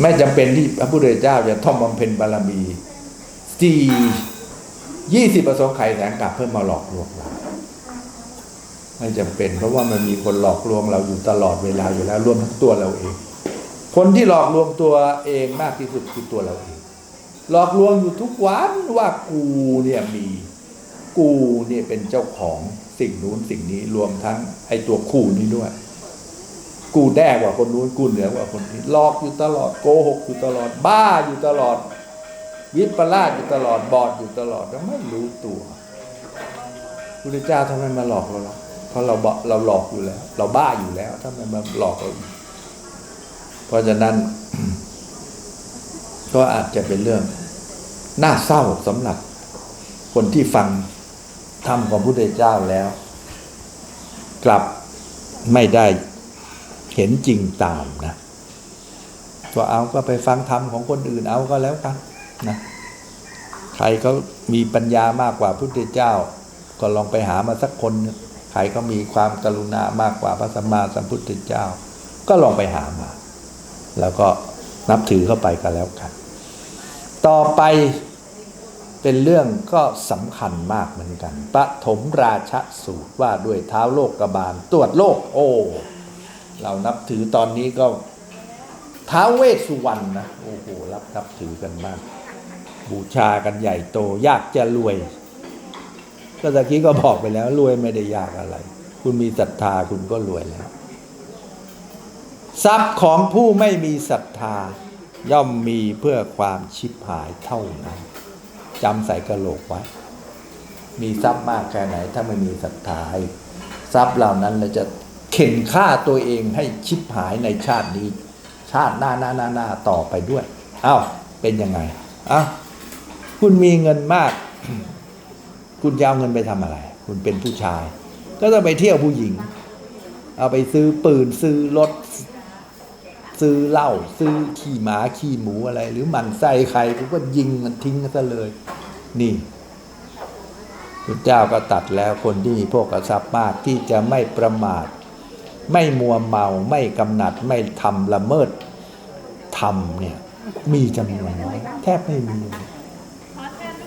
ไม่จำเป็นที่พระพุทธเจ้าจะท่องบำเพ็ญบารมีสี่ยี่สิบประสงค์ไขแสงกลับเพื่อมาหลอกลวงเราไม่จำเป็น เพราะว่ามันมีคนหลอกลวงเราอยู่ตลอดเวลาอยู่แล้วรวมทั้งตัวเราเอง คนที่หลอกลวงตัวเองมากที่สุดคือตัวเราเองหลอกลวงอยู่ทุกวันว่ากูเนี่ยมี กูเนี่ยเป็นเจ้าของสิ่งนู้นสิ่งนี้รวมทั้งไอ้ตัวคู่นี้ด้วย กูแน่กว่าคนนู้นกูเหนือกว่าคนนี้หลอกอยู่ตลอดโกหกอยู่ตลอด บ้าอยู่ตลอด วิปลาสอยู่ตลอดบอดอยู่ตลอดแล้วไม่รู้ตัวพระเจ้าทำไมมาหลอกเราล่ะเพราะเราบเราหลอกอยู่แล้ว เราบ้าอยู่แล้วทำไมมาหลอกเราเพราะฉะนั้น ก็อาจจะเป็นเรื่องน่าเศร้าสำหรับ คนที่ฟังธรรมของพระพุทธเจ้าแล้ว กลับไม่ได้ เห็นจริงตามนะก็เอาก็ไปฟังธรรมของคนอื่นเอาก็แล้วกันนะใครก็มีปัญญามากกว่าพุทธเจ้า ก็ลองไปหามาสักคนใครก็มีความกรุณามากกว่าพระสัมมาสัมพุทธเจ้า ก็ลองไปหามา แล้วก็นับถือเข้าไปก็แล้วกัน ต่อไปเป็นเรื่องก็สำคัญมากเหมือนกันปฐมราชสูตรว่าด้วยเท้าโลกกบาลตรวจโลก โอ้ เรานับถือตอนนี้ก็ท้าวเวสสุวรรณนะโอ้โหรับนับถือกันมาก บูชากันใหญ่โตยากจะรวย ก็ตะกี้ก็บอกไปแล้วรวยไม่ได้ยากอะไร คุณมีศรัทธาคุณก็รวยแล้ว ทรัพย์ของผู้ไม่มีศรัทธา ย่อมมีเพื่อความชิบหายเท่านั้นจำใส่กระโหลกไว้มีทรัพย์มากแค่ไหน ถ้าไม่มีศรัทธาทรัพย์เหล่านั้นเราจะ เข็นฆ่าตัวเองให้ชิบหายในชาตินี้ ชาติหน้าหน้าหน้าหน้าต่อไปด้วยเอ้าเป็นยังไงอ้าวคุณมีเงินมาก คุณจะเอาเงินไปทำอะไร คุณเป็นผู้ชาย ก็ต้องไปเที่ยวผู้หญิง เอาไปซื้อปืนซื้อรถซื้อเหล้าซื้อขี้หมาขี้หมูอะไร หรือมันไส้ใครก็ยิงมันทิ้งซะเลย นี่พระเจ้าก็ตัดแล้วคนที่มีพวกทรัพย์มากที่จะไม่ประมาท ไม่มัวเมาไม่กำหนัดไม่ทำละเมิดทำเนี่ยมีจำนวนน้อยแทบไม่มี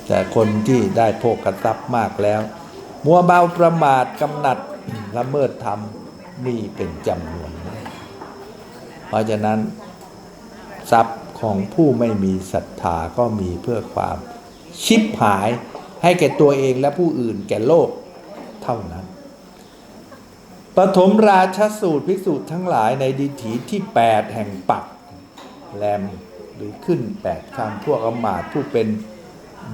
แต่คนที่ได้โภคทรัพย์มากแล้ว มัวเมาประมาทกำหนัดละเมิดทำมีเป็นจำนวนน้อยเพราะฉะนั้น ทรัพย์ของผู้ไม่มีศรัทธาก็มีเพื่อความชิบหายให้แก่ตัวเองและผู้อื่นแก่โลกเท่านั้น ปฐมราชสูตรภิกษุทั้งหลายในดิถีที่ 8 แห่งปักแรมหรือขึ้นแปดคำพวกอมาตผู้เป็น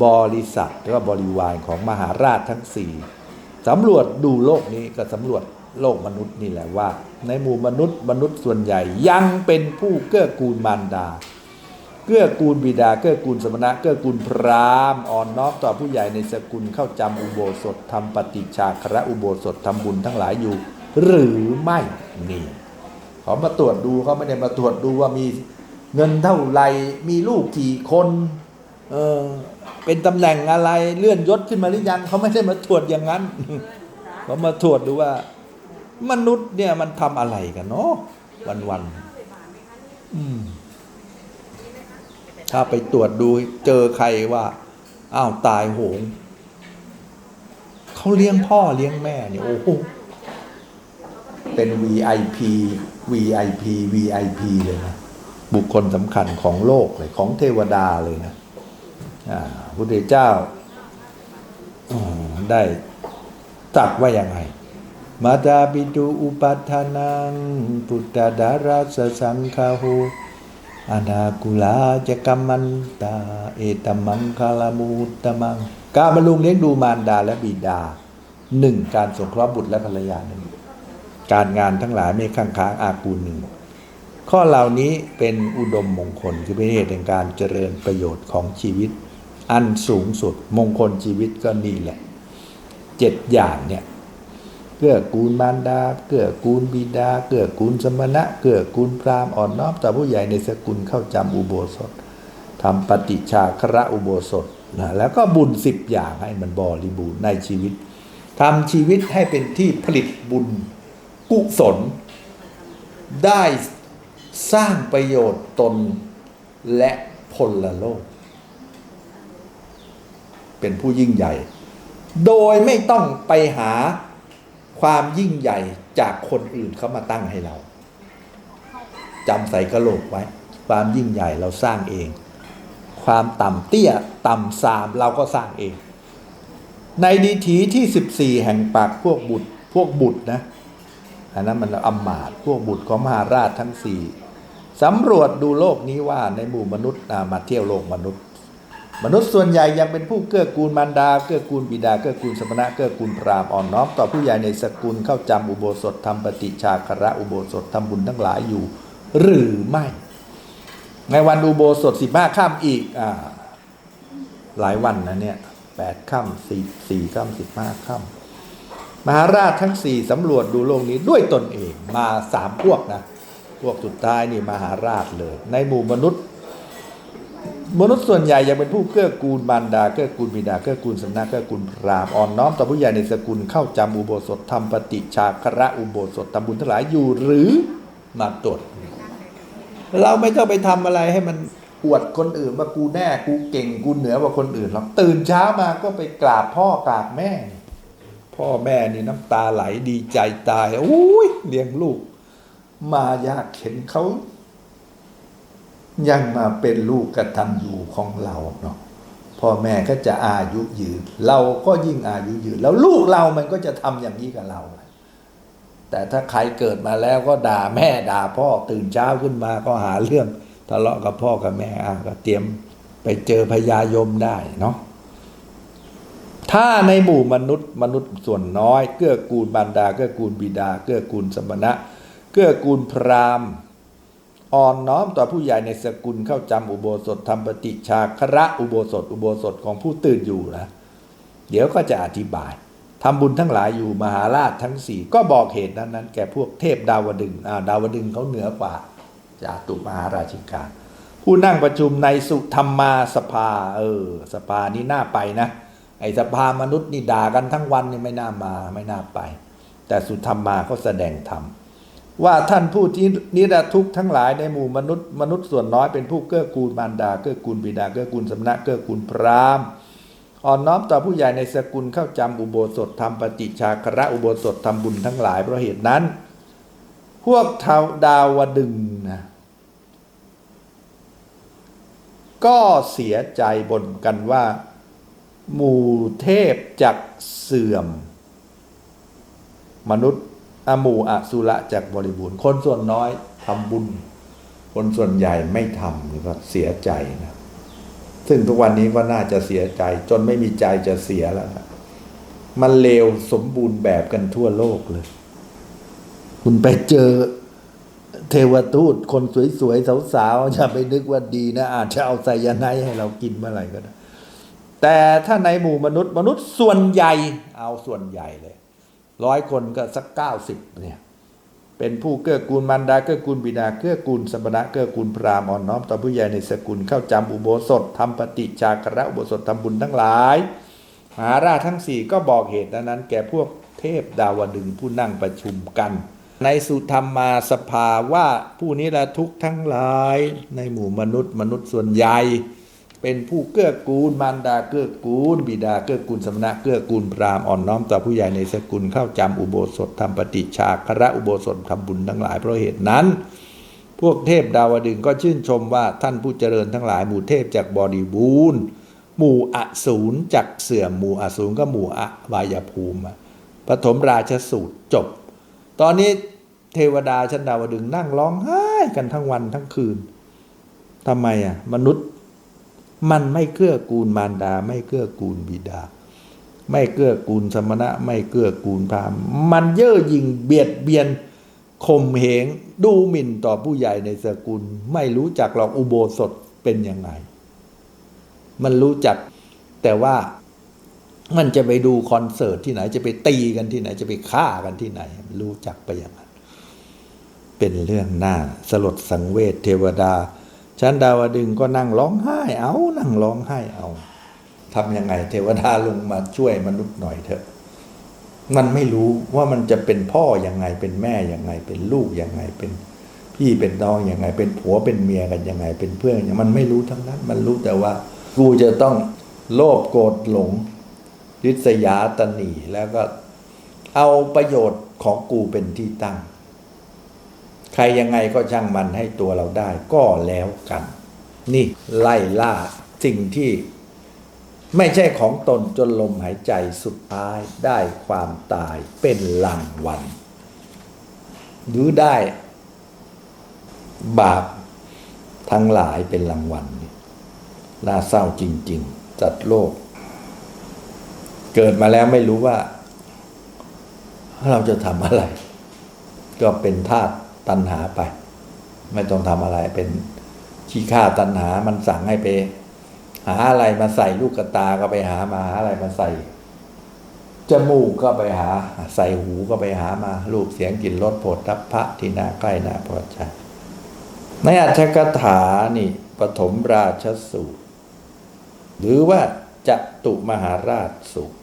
บริษัทหรือว่าบริวารของมหาราชทั้งสี่สำรวจดูโลกนี้ก็สำรวจโลกมนุษย์นี่แหละว่า ในหมู่มนุษย์มนุษย์ส่วนใหญ่ยังเป็นผู้เกื้อกูลมารดา เกื้อกูลบิดาเกื้อกูลสมณะเกื้อกูลพราหมณ์อ่อนน้อมต่อผู้ใหญ่ในสกุลเข้าจำอุโบสถทำปฏิชาคระอุโบสถทำบุญทั้งหลายอยู่ หรือไม่นี่เขามาตรวจดูเขาไม่ได้มาตรวจดูว่ามีเงินเท่าไหร่มีลูกกี่คนเออเป็นตำแหน่งอะไรเลื่อนยศขึ้นมาหรือยังเขาไม่ได้มาตรวจอย่างนั้นเขามาตรวจดูว่า มนุษย์เนี่ยมันทำอะไรกันเนาะวันวันอืมถ้าไปตรวจดูเจอใครว่า อ้าวตายโหงเขาเลี้ยงพ่อเลี้ยงแม่เนี่ยโอ้โห เป็น VIP VIP VIP เลยนะบุคคลสำคัญของโลกเลยของเทวดาเลยนะพระพุทธเจ้าได้ตรัสว่ายังไงมาตาปิตุอุปัฏฐานังพุทธดาราสสังคาหูอนาคุลาจะกัมมันตา เอตมังคาลามูตมัง การบำรุงเลี้ยงดูมารดาและบิดาหนึ่งการสงเคราะห์บุตรและภรรยาหนึ่ง การงานทั้งหลายไม่ค้างค้างอากูลหนึ่งข้อเหล่านี้เป็นอุดมมงคลคือเป็นเหตุแห่งการเจริญประโยชน์ของชีวิต อันสูงสุดมงคลชีวิตก็นี่แหละเจ็ดอย่างเนี่ยเกื้อกูลมารดา เกื้อกูลบิดา เกื้อกูลสมณะ เกื้อกูลพราหมณ์อ่อนน้อมต่อผู้ใหญ่ในสกุลเข้าจำอุโบสถทำปฏิชาคระอุโบสถนะแล้วก็บุญสิบอย่างให้มันบริบูรณ์ในชีวิตทำชีวิตให้เป็นที่ผลิตบุญ กุศล ได้สร้างประโยชน์ตนและพลโลก เป็นผู้ยิ่งใหญ่ โดยไม่ต้องไปหาความยิ่งใหญ่จากคนอื่นเขามาตั้งให้เราจำใส่กระโหลกไว้ ความยิ่งใหญ่เราสร้างเอง ความต่ำเตี้ยต่ำสามเราก็สร้างเอง ในดีถีที่ 14 แห่งปากพวกบุตรพวกบุตรนะ อันนั้นมันอำมาตพวกบุตรของมหาราชทั้งสี่สำรวจดูโลกนี้ว่าในหมู่มนุษย์มาเที่ยวโลกมนุษย์ มนุษย์ส่วนใหญ่ยังเป็นผู้เกื้อกูลมารดา เกื้อกูลบิดา เกื้อกูลสมณะ เกื้อกูลพราหมณ์อ่อนน้อมต่อผู้ใหญ่ในสกุลเข้าจำอุโบสถทำปฏิชาคระอุโบสถทำบุญทั้งหลายอยู่ หรือไม่ ในวันอุโบสถสิบห้าข้ามอีกอ่าหลายวันนะเนี่ยแปดข้ามสี่สี่ข้ามสิบห้าข้าม มหาราชทั้งสี่สำรวจดูโลกนี้ด้วยตนเองมาสามพวกนะพวกสุดท้ายนี่มหาราชเลย ในหมู่มนุษย์ มนุษย์ส่วนใหญ่ยังเป็นผู้เกื้อกูลมารดาเกื้อกูลบิดาเกื้อกูลสำนักเกื้อกูลพรามอ่อนน้อมต่อผู้ใหญ่ในสกุลเข้าจำอุโบสถทำปฏิชาคระอุโบสถทำบุญทั้งหลายอยู่หรือมาตรวจเราไม่ต้องไปทำอะไรให้มันอวดคนอื่นว่ากูแน่กูเก่งกูเหนือกว่าคนอื่นหรอกตื่นเช้ามาก็ไปกราบพ่อกราบแม่ พ่อแม่นี่น้ำตาไหลดีใจตายอุ้ยเลี้ยงลูก มายากเข็นเขายังมาเป็นลูกกตัญญูของเราเนาะพ่อแม่ก็จะอายุยืน เราก็ยิ่งอายุยืน แล้วลูกเรามันก็จะทำอย่างนี้กับเรา แต่ถ้าใครเกิดมาแล้วก็ด่าแม่ด่าพ่อตื่นเช้าขึ้นมาก็หาเรื่องทะเลาะกับพ่อกับแม่อะก็เตรียมไปเจอพญายมได้เนาะ ถ้าในหมู่มนุษย์มนุษย์ส่วนน้อย เกื้อกูลบรรดา เกื้อกูลบิดา เกื้อกูลสมณะ เกื้อกูลพราหมณ์อ่อนน้อมต่อผู้ใหญ่ในสกุลเข้าจำอุโบสถทำปฏิชาคระอุโบสถ อุโบสถของผู้ตื่นอยู่นะเดี๋ยวก็จะอธิบายทำบุญทั้งหลายอยู่มหาราชทั้งสี่ก็บอกเหตุนั้นนั้นแก่พวกเทพดาวดึงอ่าดาวดึงเขาเหนือกว่าจาตุมหาราชิกาผู้นั่งประชุมในสุธรรมมาสภา เออ สภานี้น่าไปนะ ไอสภามนุษย์นี่ด่ากันทั้งวันนี่ไม่น่ามาไม่น่าไป แต่สุธรรมมาเขาแสดงธรรมว่าท่านผู้ที่นิรทุกข์ทั้งหลายในหมู่มนุษย์มนุษย์ส่วนน้อยเป็นผู้เกื้อกูลมารดาเกื้อกูลบิดาเกื้อกูลสำนักเกื้อกูลพราหมณ์อ่อนน้อมต่อผู้ใหญ่ในสกุลเข้าจำอุโบสถทำปฏิชาคระอุโบสถทำบุญทั้งหลายเพราะเหตุนั้น พวกทาดาวดึงนะก็เสียใจบ่นกันว่า หมู่เทพจักเสื่อม มนุษย์อหมู่อสุระจากบริบูรณ์ คนส่วนน้อยทำบุญ คนส่วนใหญ่ไม่ทำนี่ก็เสียใจนะ ซึ่งทุกวันนี้ก็น่าจะเสียใจ จนไม่มีใจจะเสียแล้วนะมันเลวสมบูรณ์แบบกันทั่วโลกเลย คุณไปเจอเทวทูตคนสวยๆสาวๆอย่าไปนึกว่าดีนะ อาจจะเอาไซยาไนให้เรากินเมื่อไหร่ก็ได้ แต่ถ้าในหมู่มนุษย์มนุษย์ส่วนใหญ่เอาส่วนใหญ่เลยร้อยคนก็สักเก้าสิบเนี่ยเป็นผู้เกื้อกูลมารดาเกื้อกูลบิดาเกื้อกูลสมณะเกื้อกูลพราหมณ์อ่อนน้อมต่อผู้ใหญ่ในสกุลเข้าจำอุโบสถทำปฏิจาระอุโบสถทำบุญทั้งหลายมหาราชทั้งสี่ก็บอกเหตุนั้น แก่พวกเทพดาวดึงผู้นั่งประชุมกัน ในสุธรรมาสภาว่าผู้นี้ละทุกทั้งหลายในหมู่มนุษย์มนุษย์ส่วนใหญ่ เป็นผู้เกื้อกูลมารดาเกื้อกูล บิดาเกื้อกูลสมณะเกื้อกูลพราหมณ์อ่อนน้อมต่อผู้ใหญ่ในสกุลเข้าจำอุโบสถทำปฏิชาคระอุโบสถทำบุญทั้งหลายเพราะเหตุนั้น พวกเทพดาวดึงก็ชื่นชมว่าท่านผู้เจริญทั้งหลายหมู่เทพจากบริบูรณ์หมู่อสูรจากเสื่อมหมู่อสูรก็หมู่อวายภูมิอะปฐมราชสูตรจบ ตอนนี้เทวดาชั้นดาวดึงนั่งร้องไห้กันทั้งวันทั้งคืนทำไมอะมนุษย์ มันไม่เกื้อกูลมารดา ไม่เกื้อกูลบิดา ไม่เกื้อกูลสมณะ ไม่เกื้อกูลพราหมณ์มันเย่อหยิ่งเบียดเบียนข่มเหงดูหมิ่นต่อผู้ใหญ่ในสกุล ไม่รู้จักหรอกอุโบสถเป็นยังไง มันรู้จักแต่ว่ามันจะไปดูคอนเสิร์ตที่ไหนจะไปตีกันที่ไหนจะไปฆ่ากันที่ไหน รู้จักไปอย่างนั้น เป็นเรื่องหน่าสลดสังเวชเทวดา ชั้นดาวดึงก็นั่งร้องไห้เอา นั่งร้องไห้เอาทำยังไง เทวดาลงมาช่วยมนุษย์หน่อยเถอะ มันไม่รู้ว่ามันจะเป็นพ่อยังไงเป็นแม่ยังไง เป็นลูกยังไงเป็นพี่เป็นน้องยังไง เป็นผัวเป็นเมียกันยังไง เป็นเพื่อนยังไงมันไม่รู้ทั้งนั้น มันรู้แต่ว่า กูจะต้องโลภโกรธหลงริษยาตนีแล้วก็เอาประโยชน์ของกูเป็นที่ตั้ง รยังไงก็ช่างมันให้ตัวเราได้ก็แล้วกัน นี่ไล่ล่าสิ่งที่ไม่ใช่ของตนจนลมหายใจสุดท้ายได้ความตายเป็นรางวัลหรือได้ บาปทั้งหลายเป็นรางวัลนี่น่าเศร้าจริง ๆ จัดโลก เกิดมาแล้วไม่รู้ว่า เราจะทำอะไร ก็เป็นธาตุ ตัณหาไป ไม่ต้องทำอะไรเป็นขี้ข้าตัณหา มันสั่งให้ไป หาอะไรมาใส่ลูกตาก็ไปหามาหาอะไรมาใส่จมูกก็ไปหา ใส่หูก็ไปหามาลูกเสียงกลิ่นรสโผฏฐัพพะที่น่าใกล้น่าพอใจในอัจฉกถานี่ปฐมราชสูตร หรือว่าจตุมหาราชสูตร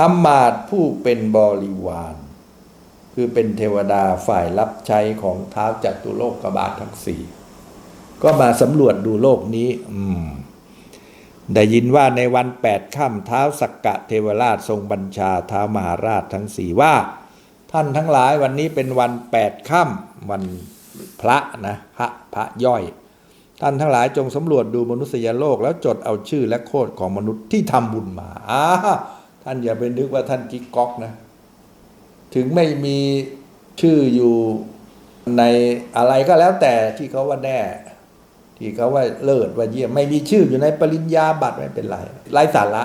อมาตผู้เป็นบริวาร คือเป็นเทวดาฝ่ายรับใช้ของเท้าจัตุโลกบาลทั้งสี่ก็มาสำรวจดูโลกนี้ อืม ได้ยินว่าในวันแปดค่ำเท้าสักกะเทวราชทรงบัญชาเท้ามหาราชทั้งสี่ว่า ท่านทั้งหลายวันนี้เป็นวันแปดค่ำวันพระนะพระพระย่อย ท่านทั้งหลายจงสำรวจดูมนุษยโลกแล้วจดเอาชื่อและโคดของมนุษย์ที่ทำบุญมาอ่าท่านอย่าไปนึกว่าท่านกิ๊กก๊อกนะ ถึงไม่มีชื่ออยู่ในอะไรก็แล้วแต่ที่เขาว่าแน่ ที่เขาว่าเลิศว่าเยี่ยมไม่มีชื่ออยู่ในปริญญาบัตรไม่เป็นไรไร้สาระ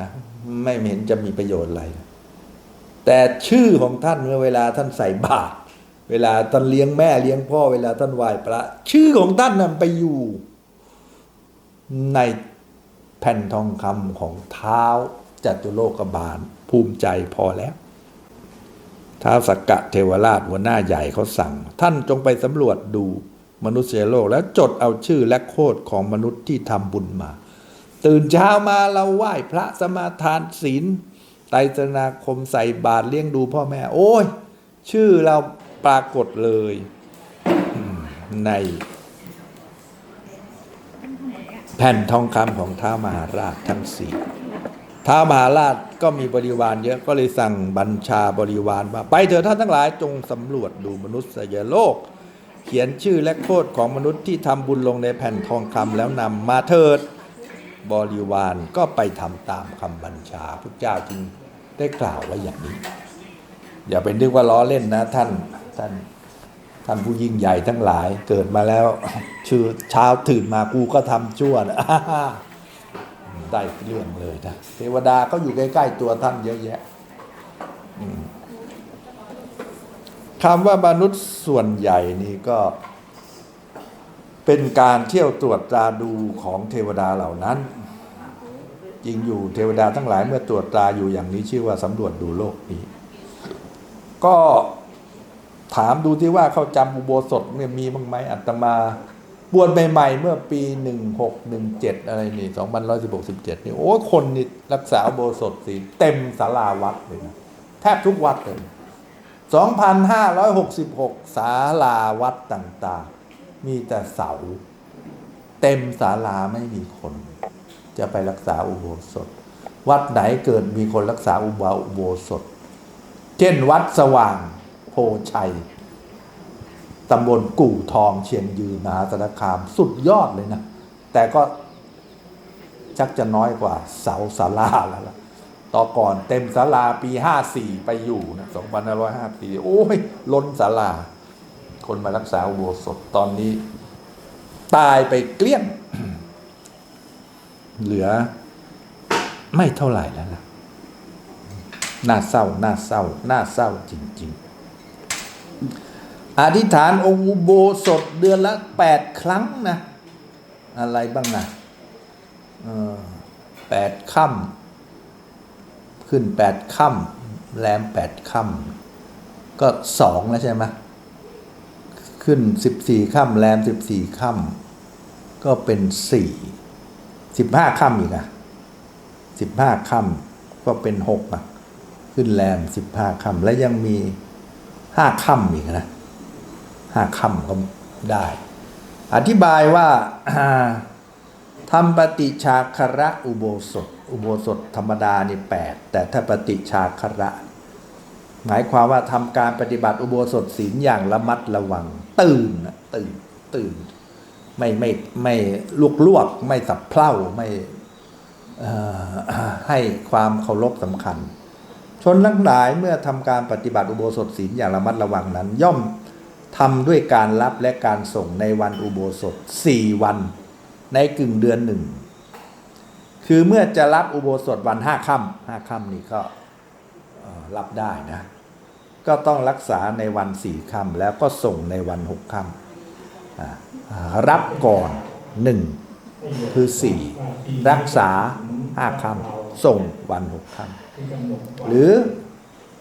นะไม่เห็นจะมีประโยชน์อะไร แต่ชื่อของท่านเมื่อเวลาท่านใส่บาตรเวลาท่านเลี้ยงแม่เลี้ยงพ่อเวลาท่านไหว้พระ ชื่อของท่านนั้นไปอยู่ในแผ่นทองคำของเท้าจัตุโลกบาล ภูมิใจพอแล้ว ท้าวสักกะเทวราชหัวหน้าใหญ่เขาสั่ง ท่านจงไปสำรวจดูมนุษยโลกแล้วจดเอาชื่อและโคดของมนุษย์ที่ทำบุญมา ตื่นเช้ามาเราไหว้พระสมาทานศีลไตรสนาคมใส่บาตรเลี้ยงดูพ่อแม่ โอ้ย ชื่อเราปรากฏเลยใน แผ่นทองคำของท้าวมหาราชทั้งสี่ ท้ามหาราชก็มีบริวารเยอะก็เลยสั่งบัญชาบริวารว่า ไปเถิดท่านทั้งหลายจงสำรวจดูมนุษยโลก เขียนชื่อและโคดของมนุษย์ที่ทำบุญลงในแผ่นทองคำแล้วนำมาเถิดบริวารก็ไปทำตามคำบัญชาพระเจ้าจึงได้กล่าวไว้อย่างนี้ อย่าไปนึกว่าล้อเล่นนะท่านท่านท่านผู้ยิ่งใหญ่ทั้งหลายเกิดมาแล้วชื่อเช้าตื่นมากูก็ทำชั่วนะ ได้เรื่องเลยนะเทวดาก็อยู่ใกล้ ๆ ตัวท่านเยอะแยะคำว่ามนุษย์ส่วนใหญ่นี่ก็เป็นการเที่ยวตรวจตราดูของเทวดาเหล่านั้นจริงอยู่เทวดาทั้งหลายเมื่อตรวจตราอยู่อย่างนี้ชื่อว่าสำรวจดูโลกนี้ ก็ถามดูที่ว่าเขาจำอุโบสถเนี่ยมีบ้างไหมอัตมา บวชใหม่ๆ เมื่อปีหนึ่งหกหนึ่งเจ็ดอะไรนี่สองพันร้อยสิบหกสิบเจ็ดนี่ โอ้คนนี่รักษาอุโบสถศีลเต็มศาลาวัดเลยนะ แทบทุกวัดเลยสองพันห้าราวัดต่างๆ มีแต่เสา เต็มศาลาไม่มีคน จะไปรักษาอุโบสถ วัดไหนเกิดมีคนรักษาอุโบอุโบสถ เช่นวัดสว่างโพชัย ตำบลกู่ทองเชียงยืนมหาสารคาม สุดยอดเลยนะ แต่ก็ชักจะน้อยกว่าเสาศาลาแล้วล่ะต่อก่อนเต็มศาลาปีห้าสี่ไปอยู่นะสองพันร้อยห้าปีโอ้ย ล้นศาลา คนมารักษาอุโบสถตอนนี้ ตายไปเกลี้ยง เหลือไม่เท่าไหร่แล้วล่ะ น่าเศร้า น่าเศร้า น่าเศร้าจริง ๆ อธิษฐานองค์อุโบสถเดือนละแปดครั้งนะ อะไรบ้างนะแปดค่ำขึ้นแปดค่ำแรมแปดค่ำก็สองแล้วใช่ไหมขึ้นสิบสี่ค่ำแรมสิบสี่ค่ำก็เป็นสี่สิบห้าค่ำอีกอะสิบห้าค่ำก็เป็นหกอะขึ้นแรมสิบห้าค่ำและยังมีห้าค่ำอีกนะ ห้าค่ำก็ได้ อธิบายว่าทำปฏิชาคระอุโบสถ อุโบสถธรรมดานี่แปดแต่ถ้าปฏิชาคระหมายความว่าทำการปฏิบัติอุโบสถศีลอย่างระมัดระวัง ตื่นตื่นตื่น ไม่ไม่ไม่ลวกลวก ไม่สับเพ่าไม่ให้ความเคารพสำคัญ ชนทั้งหลายเมื่อทำการปฏิบัติอุโบสถศีลอย่างระมัดระวังนั้น ย่อม ทำด้วยการรับและการส่งในวันอุโบสถสี่วัน ในกึ่งเดือนหนึ่ง คือเมื่อจะรับอุโบสถวันห้าค่ำห้าค่ำนี่ก็รับได้นะ ก็ต้องรักษาในวันสี่ค่ำแล้วก็ส่งในวันหกค่ำรับก่อนหนึ่งคือสี่รักษาห้าค่ำส่งวันหกค่ำหรือ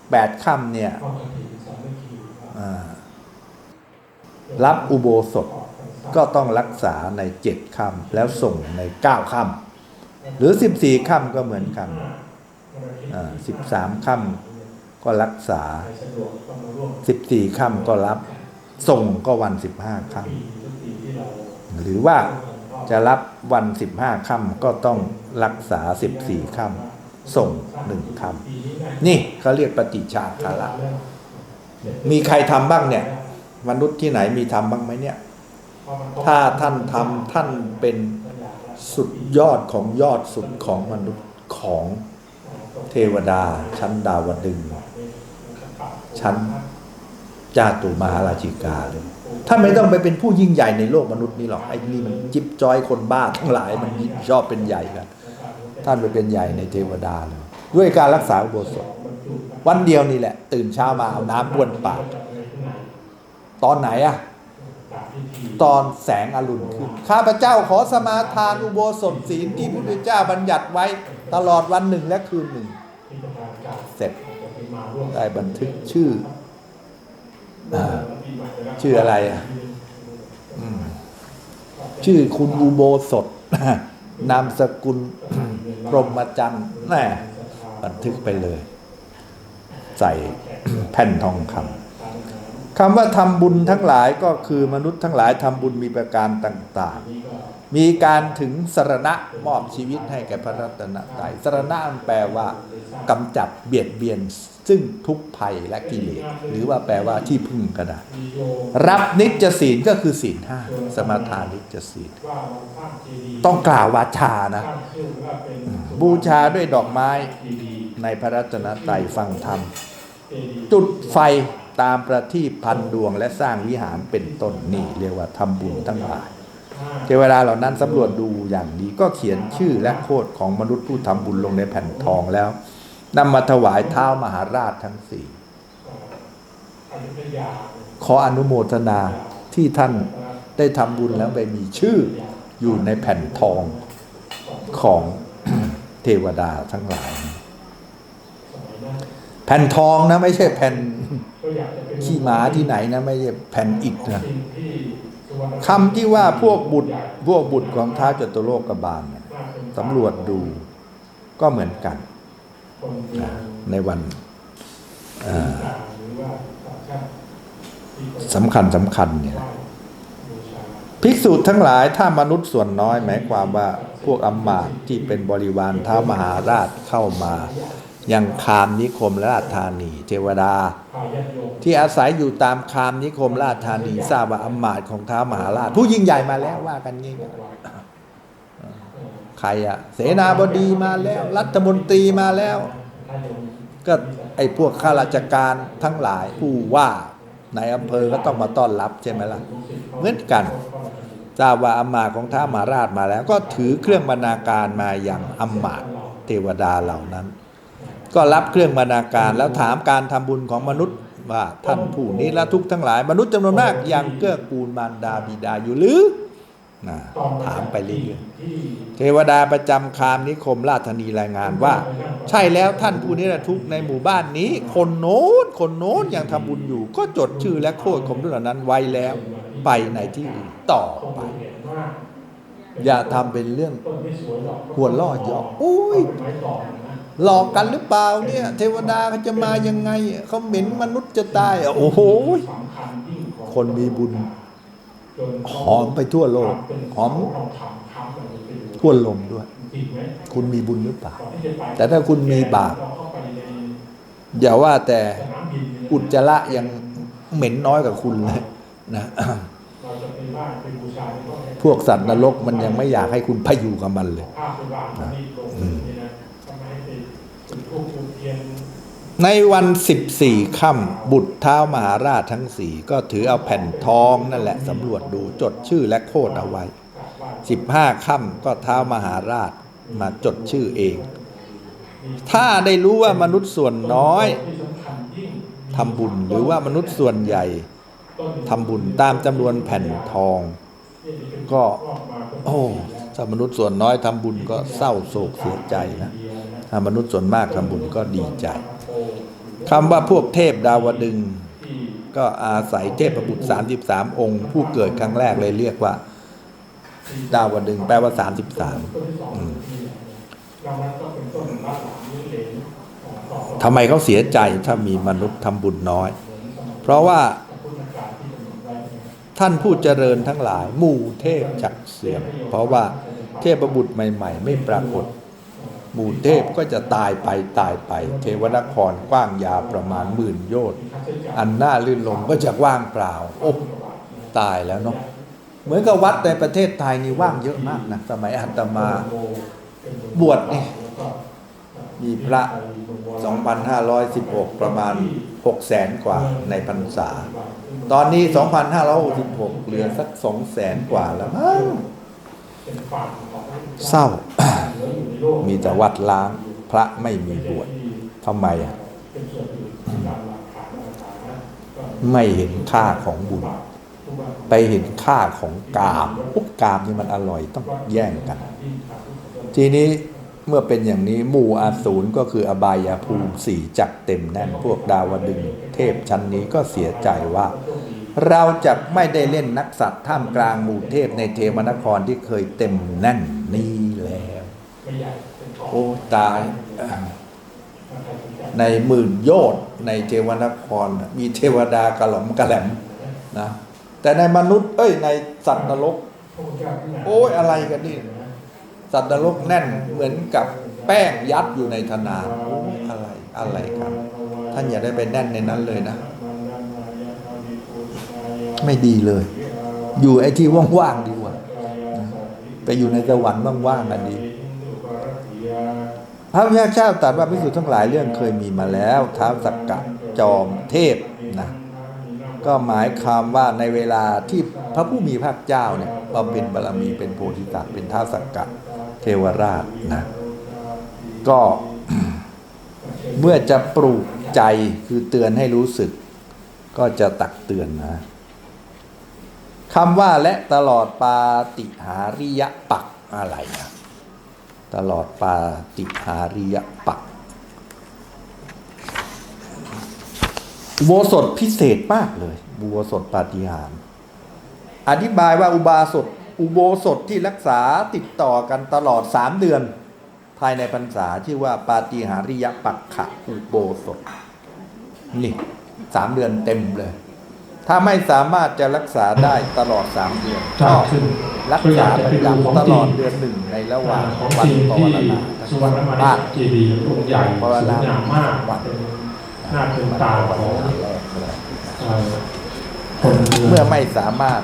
แปดค่ำเนี่ย รับอุโบสถก็ต้องรักษาในเจ็ดค่ำแล้วส่งในเก้าค่ำหรือสิบสี่ค่ำก็เหมือนกันสิบสามค่ำก็รักษาสิบสี่ค่ำก็รับ ส่งก็วันสิบห้าค่ำหรือว่าจะรับวันสิบห้าค่ำก็ต้องรักษาสิบสี่ค่ำส่งหนึ่งค่ำนี่เขาเรียกปฏิชาคาระมีใครทำบ้างเนี่ย มนุษย์ที่ไหนมีทำบ้างไหมเนี่ย ถ้าท่านทำท่านเป็นสุดยอดของยอดสุดของมนุษย์ของเทวดา ชั้นดาวดึงส์ชั้นจาตุมหาราชิกาเลยท่านไม่ต้องไปเป็นผู้ยิ่งใหญ่ในโลกมนุษย์นี้หรอกไอ้นี่มันจิบจอยคนบ้าทั้งหลายมันชอบเป็นใหญ่กันท่านไปเป็นใหญ่ในเทวดาเลยด้วยการรักษาอุโบสถ วันเดียวนี่แหละ ตื่นเช้ามาเอาน้ำบ้วนปาก ตอนไหนอะตอนแสงอรุณขึ้น ข้าพเจ้าขอสมาทานอุโบสถศีลที่พระพุทธเจ้าบัญญัติไว้ตลอดวันหนึ่งและคืนหนึ่ง เสร็จได้บันทึกชื่ออชื่ออะไรอะชื่อคุณอุโบสถ นามสกุลพรหมจันทร์แน่บันทึกไปเลย ใส่แผ่นทองคำ คำว่าทำบุญทั้งหลายก็คือมนุษย์ทั้งหลายทำบุญมีประการต่างๆ มีการถึงสรณะมอบชีวิตให้แก่พระรัตนตรัยสรณะแปลว่ากำจัดเบียดเบียน ซึ่งทุกภัยและกิเลสหรือว่าแปลว่าที่พึ่งก็ได้รับนิจศีลก็คือศีลห้าสมาทานนิจศีลต้องกล่าววาจานะ บูชาด้วยดอกไม้ในพระรัตนตรัยฟังธรรม จุดไฟ ตามประทีปพันดวงและสร้างวิหารเป็นต้นนี่เรียกว่าทำบุญทั้งหลายเทวดาเหล่านั้นสำรวจดูอย่างดีก็เขียนชื่อและโคดของมนุษย์ผู้ทำบุญลงในแผ่นทองแล้วนำมาถวายเท้ามหาราชทั้งสี่ขออนุโมทนาที่ท่านได้ทำบุญแล้วไปมีชื่ออยู่ในแผ่นทองของเทวดาทั้งหลาย แผ่นทองนะไม่ใช่แผ่น ขี้หมาที่ไหนนะไม่ใช่แผ่นอิฐนะคำที่ว่าพวกบุตรพวกบุตรของท้าวจตุโลกบาลเนี่ยสำรวจดูก็เหมือนกันนะในวันเอ่อสำคัญสำคัญเนี่ยภิกษุทั้งหลายถ้ามนุษย์ส่วนน้อยหมายความว่าพวกอำมาตย์ที่เป็นบริวารท้าวมหาราชเข้ามา ยังคามนิคมและราธานี เทวดา ที่อาศัยอยู่ตามคามนิคมราธานีทราบว่าอำมาตย์ของท้ามหาราช ผู้ยิ่งใหญ่มาแล้วว่ากันงี้ใครอะเสนาบดีมาแล้ว รัฐมนตรีมาแล้ว ก็ไอ้พวกข้าราชการทั้งหลายผู้ว่าในอำเภอก็ต้องมาต้อนรับใช่ไหมล่ะเหมือนกันทราบว่าอำมาตย์ของท้ามหาราชมาแล้ว ก็ถือเครื่องบรรณาการมาอย่างอำมาตย์เทวดาเหล่านั้น ก็รับเครื่องบรรณาการแล้วถามการทำบุญของมนุษย์ว่าท่านผู้นี้และทุกทั้งหลาย มนุษย์จำนวนมากยังเกื้อกูลมารดาบิดาอยู่หรือนะถามไปเรื่อยๆเทวดาประจำคามนิคมราชธนีรายงานว่า ใช่แล้วท่านผู้นี้ละทุกในหมู่บ้านนี้ คนโน้นคนโน้นยังทำบุญอยู่ ก็จดชื่อและโคดของทุกเหล่านั้นไว้แล้วไปในที่อื่นต่อไป อย่าทำเป็นเรื่องหัวล่อเยาะโอ้ย หลอกกันหรือเปล่าเนี่ย เทวดาเขาจะมายังไงเขาเหม็นมนุษย์จะตายอะโอ้โหคนมีบุญ หอมไปทั่วโลก หอมทั่วลมด้วย คุณมีบุญหรือเปล่า แต่ถ้าคุณมีบาปอย่าว่าแต่อุจจาระยังเหม็นน้อยกว่าคุณเลยนะพวกสัตว์นรกมันยังไม่อยากให้คุณไปอยู่กับมันเลยนะทำไมให้ไปทุกทุกเทียน ในวันสิบสี่ค่ำบุตรเท้ามหาราชทั้งสี่ก็ถือเอาแผ่นทองนั่นแหละสำรวจดูจดชื่อและโคดเอาไว้สิบห้าค่ำก็เท้ามหาราชมาจดชื่อเอง ถ้าได้รู้ว่ามนุษย์ส่วนน้อยทำบุญหรือว่ามนุษย์ส่วนใหญ่ทำบุญตามจำนวนแผ่นทอง ก็โอ้ถ้ามนุษย์ส่วนน้อยทำบุญก็เศร้าโศกเสียใจนะถ้ามนุษย์ส่วนมากทำบุญก็ดีใจ คำว่าพวกเทพดาวดึง ก็อาศัยเทพบุตร33 องค์ ผู้เกิดครั้งแรกเลยเรียกว่า ดาวดึง แปลว่า 33ต้นที่สองอืมเรานั้นก็เป็นต้นรักษานิ้วเหลนของต่อทำไมเขาเสียใจถ้ามีมนุษย์ทำบุญน้อย เพราะว่าท่านผู้เจริญทั้งหลาย หมู่เทพจักเสื่อมเพราะว่าเทพบุตรใหม่ ๆ ไม่ปรากฏ หมู่เทพก็จะตายไปตายไป เทวนครกว้างยาวประมาณหมื่นโยชน์อันหน่าลื่นลมก็จะว่างเปล่าโอ้ตายแล้วเนาะเหมือนกับวัดในประเทศไทยนี่ว่างเยอะมากนะสมัยอาตมาบวชนี่มีพระ 2,516 ประมาณ 6 แสนกว่าในพรรษา ตอนนี้ 2,566 เหลือสัก 2 แสนกว่าแล้วมั้ง เป็นฝั่งของเศร้าเหลืออยู่ในโลกมีแต่วัดล้างพระไม่มีบวชทำไมอะเป็นส่วนอื่นที่ตามหลักฐานต่างๆนะก็ไม่เห็นค่าของบุญทุกวันไปเห็นค่าของกามพวกกามนี่มันอร่อยต้องแย่งกัน ที่ทางทุกคนทีนี้เมื่อเป็นอย่างนี้หมู่อาสูรก็คืออบายภูมิสี่จักเต็มแน่น พวกดาวดึงส์เทพชั้นนี้ก็เสียใจว่า เราจะไม่ได้เล่นนักสัตว์ท่ามกลางหมู่เทพในเทวนครที่เคยเต็มแน่นนี้แล้วโอ้ตายในหมื่นโยชน์ในเทวนคร มีเทวดากระหล่อมกระแหลมนะแต่ในมนุษย์ เอ้ย ในสัตว์นรก โอ้ยอะไรกันนี่ สัตว์นรกแน่นเหมือนกับแป้งยัดอยู่ในธนาอ้อะไรอะไรกัน ท่านอย่าได้ไปแน่นในนั้นเลยนะ ไม่ดีเลย อยู่ไอ้ที่ว่างๆดีกว่าไปอยู่ในสวรรค์ว่างๆกันดีพระพุทธเจ้าตรัสว่าพิสุทธ์ทั้งหลายเรื่องเคยมีมาแล้วท้าวสักกะจอมเทพนะก็หมายความว่าในเวลาที่พระผู้มีพระเจ้าเนี่ยบำเพ็ญบารมีเป็นโพธิสัตว์เป็นท้าวสักกะเทวราชนะก็เมื่อจะปลูกใจคือเตือนให้รู้สึก ก็จะตักเตือนนะ คำว่าและตลอดปาติหาริยปักอะไรนะตลอดปาติหาริยปักอุโบสถพิเศษมากเลยอุโบสถปาฏิหาร อธิบายว่าอุบาสถอุโบสถที่รักษาติดต่อกันตลอดสามเดือน ภายในพรรษาชื่อว่าปาฏิหาริยปักขะอุโบสถ นี่สามเดือนเต็มเลย ถ้าไม่สามารถจะรักษาได้ตลอดสามเดือนจ้าก็ขึ้นรักษาประจำตลอดเดือนหนึ่งในระหว่างของวันจริงภาวที่นาสุวรรณมาบ้านเจดีย์องค์ใหญ่ภาวสวยนางามมากวันเป็นหน้าเป็นตาของแรกเลยเอ่อคนเมืเมื่อองไม่สามารถ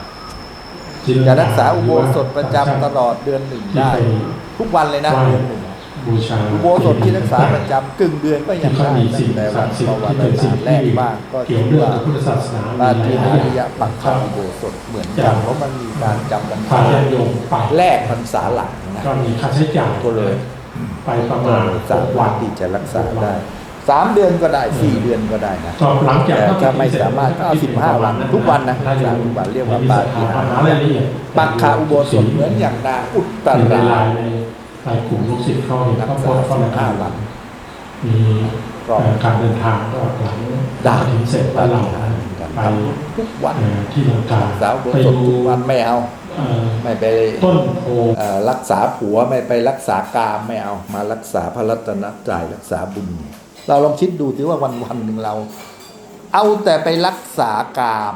จินตนจะรักษาอุโบสถประจำตลอดเดือนหนึ่งได้ ทุกวันเลยนะไหว้เดือนหนึ่ง บูชาอุโบสถที่รักษาประจำกึ่งเดือนก็ยังได้ที่เขามีสิ่ตั้งงแต่ศัวักนดิ์สิทธิ์ภาวนาแรกบ้างก็เกี่ยวชื่อเรื่องว่าพุทธศาสนาปาฏิหาริยปัปักกข้าขะอุอุโบโบสสถถเหมือนจากักนเพราะมันมีการจำพรรพาษาญาติโยมไปแรกพรรษาหลังนะก็มีค่าใช้จ่ายก็เลย ไปประก็มาณเลยหสากวัมารถนที่จะรักษาได้สามเดือนก็ได้สี่เดือนก็ได้นะก็หลังจากแต่ถ้าไม่สามารถก็เอา15วันทุกวันนะทุกวันเรียกว่าปาฏิหาริย์ปักขาอุโบสถเหมือนอย่างนางอุตตเป็นเวรา ลาในในกลุ่มลูกศิษย์เขาเนี่ยรักเขาโพษาสต์เขาสิในบห้าวันมีก็เอ่อการเดินทางก็หลังได้ถึงเสร็จปาแล้วฏิเราหาริย์กันไปทำทุกวันเอ่อที่ลังกาสาวอุโบไปสถดูทุกวันไม่เอาเอ่อไม่ไปต้นโพเอ่อรักษาผัวไม่ไปรักษากามไม่เอามารักษาพระรัตนตรัยรักษาบุญ เราลองคิดดูสิว่าวันวันๆหนึ่งเรา เอาแต่ไปรักษากาม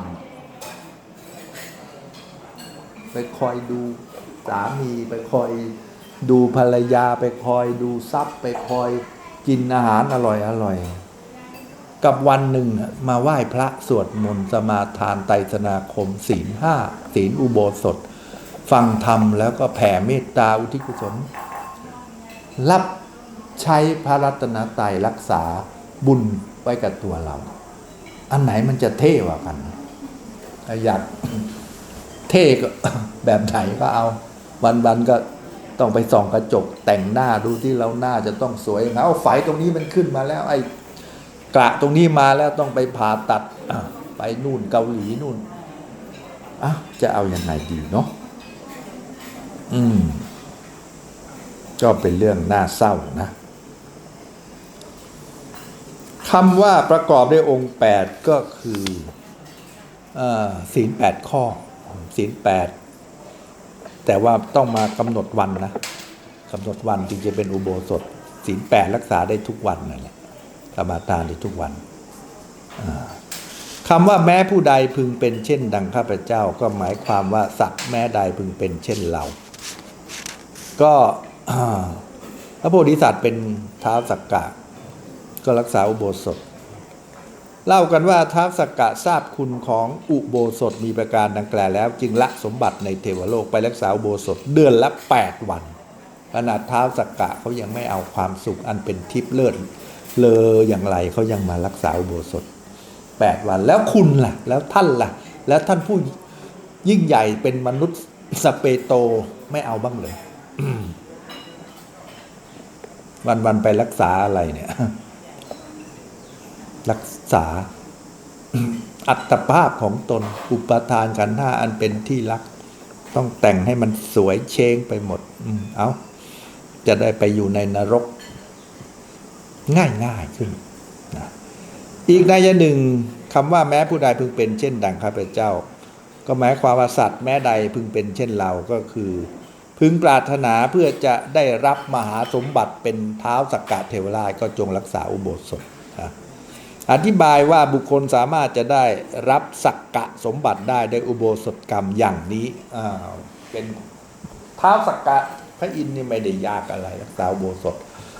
ไปคอยดูสามีไปคอย ดูภรรยาไปคอย ดูทรัพย์ไปคอยกินอาหารอร่อยอร่อย กับวันหนึ่งมาไหว้พระสวดมนต์สมาทานไตรสนาคมศีลห้าศีลอุโบสถ ฟังธรรมแล้วก็แผ่เมตตาอุทิศกุศล รับใช้พระรัตนตรัยรักษาบุญไว้กับตัวเรา อันไหนมันจะเท่กว่ากันถ้อยากเท่ก็แบบไหนก็เอา วันๆก็ ต้องไปส่องกระจกแต่งหน้าดูที่เราหน้าจะต้องสวยยังไงเอาไฝตรงนี้มันขึ้นมาแล้ว ไอ้กระตรงนี้มาแล้วต้องไปผ่าตัดไปนู่นเกาหลีนู่นอะจะเอาอยัางไงดีเนาะอืมก็เป็นเรื่องน่าเศร้านะคำว่าประกอบด้วยองค์แปดก็คือออศีลแปดข้อศีลแปด แต่ว่าต้องมากำหนดวันนะกำหนดวันจึงจะเป็นอุโบสถศีลแปดรักษาได้ทุกวันนั่นแหละสมาทานได้ทุกวันอ่าคำว่าแม้ผู้ใดพึงเป็นเช่น ดังข้าพเจ้าก็หมายความว่าสัตว์แม้ใดพึงเป็นเช่นเรา ก็พระโพธิสัตว์เป็นท้าวสักกะ ก็รักษาอุโบสถ เล่ากันว่าท้าวสักกะทราบคุณของอุโบสถมีประการดังกล่าวแล้ว จึงละสมบัติในเทวโลกไปรักษาอุโบสถเดือนละ 8 วันขนาดท้าวสักกะเขายังไม่เอาความสุขอันเป็นทิพย์เลิศเลออย่างไรเขายังมารักษาอุโบสถ 8 วันแล้วคุณล่ะ แล้วท่านล่ะ แล้วท่านผู้ยิ่งใหญ่เป็นมนุษย์สเปโตไม่เอาบ้างเลยวันวันไปรักษาอะไรเนี่ย รักษา อัตภาพของตนอุปทานกันธ์ห้าอันเป็นที่รัก ต้องแต่งให้มันสวยเชงไปหมดอืเอาจะได้ไปอยู่ในนรก ง่ายง่ายขึ้นนะอีกนัยหนึ่งคำว่าแม้ผู้ใดพึงเป็นเช่นดังข้าพเจ้า ก็หมายความว่าสัตว์แม้ใดพึงเป็นเช่นเราก็คือ พึงปรารถนาเพื่อจะได้รับมหาสมบัติเป็นเท้าสักกะเทวราชก็จงรักษาอุโบสถ อธิบายว่าบุคคลสามารถจะได้รับสักกะสมบัติได้ด้วยอุโบสถกรรมอย่างนี้อ้าเป็นเท้าสักกะพระอินทร์นี่ไม่ได้ยากอะไรรักษาอุโบสถ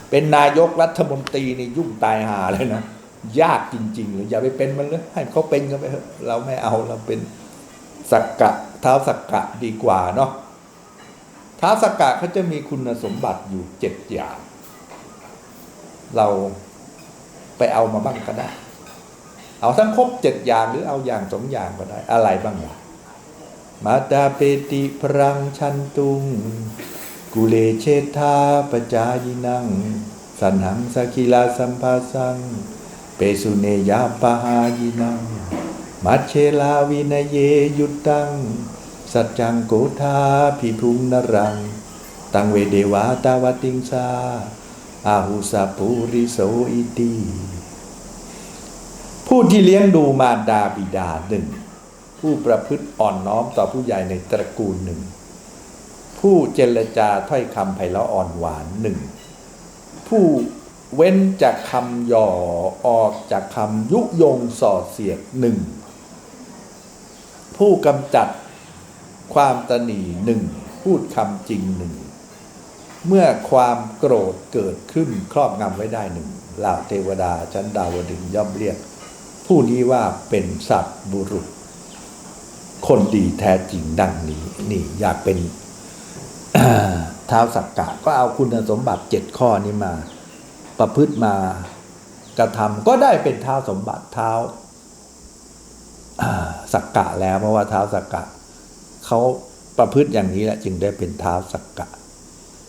เป็นนายกรัฐมนตรีนี่ยุ่งตายหาเลยนะยากจริงๆเลยอย่าไปเป็นมันเลยให้เขาเป็นกันไปเถอะเราไม่เอาเราเป็นสักกะเท้าสักกะดีกว่าเนาะท้าวสกกะเขาจะมีคุณสมบัติอยู่เจ็ดอย่าง เรา ไปเอามาบ้างก็ได้ เอาทั้งครบเจ็ดอย่างหรือเอาอย่างสองอย่างก็ได้ อะไรบ้างล่ะมาตาเปติพรังชันตุง กุเลเชธาปจายินัง สันหังสกิลาสัมภาสัง เปสุเนยาปหายินัง มัชเชลาวินเยยุตัง สัจจังโกธาพิพุงนรัง ตังเวเดวาตาวติงสา อาหุสาปุริโสอิติผู้ที่เลี้ยงดูมารดาบิดาหนึ่ง ผู้ประพฤติอ่อนน้อมต่อผู้ใหญ่ในตระกูลหนึ่ง ผู้เจรจาถ้อยคำไพเราะอ่อนหวานหนึ่ง ผู้เว้นจากคำหย่อออกจากคำยุยงส่อเสียดหนึ่ง ผู้กำจัดความตนีหนึ่ง พูดคำจริงหนึ่ง เมื่อความโกรธเกิดขึ้นครอบงำไว้ได้หนึ่งเหล่าเทวดาชั้นดาวดึงย่อมเรียก ผู้นี้ว่าเป็นสัตว์บุรุษ คนดีแท้จริงดังนี้ นี่อยากเป็นเท้าวสักกะก็เอาคุณสมบัติเจ็ดข้อนี้มา ประพฤติมากระทำก็ได้เป็นเท้าวสมบัติเท้าอ่าสักกะแล้วเพราะว่าเท้าสักกะเขาประพฤติอย่างนี้แหละจึงได้เป็นเท้าสักกะ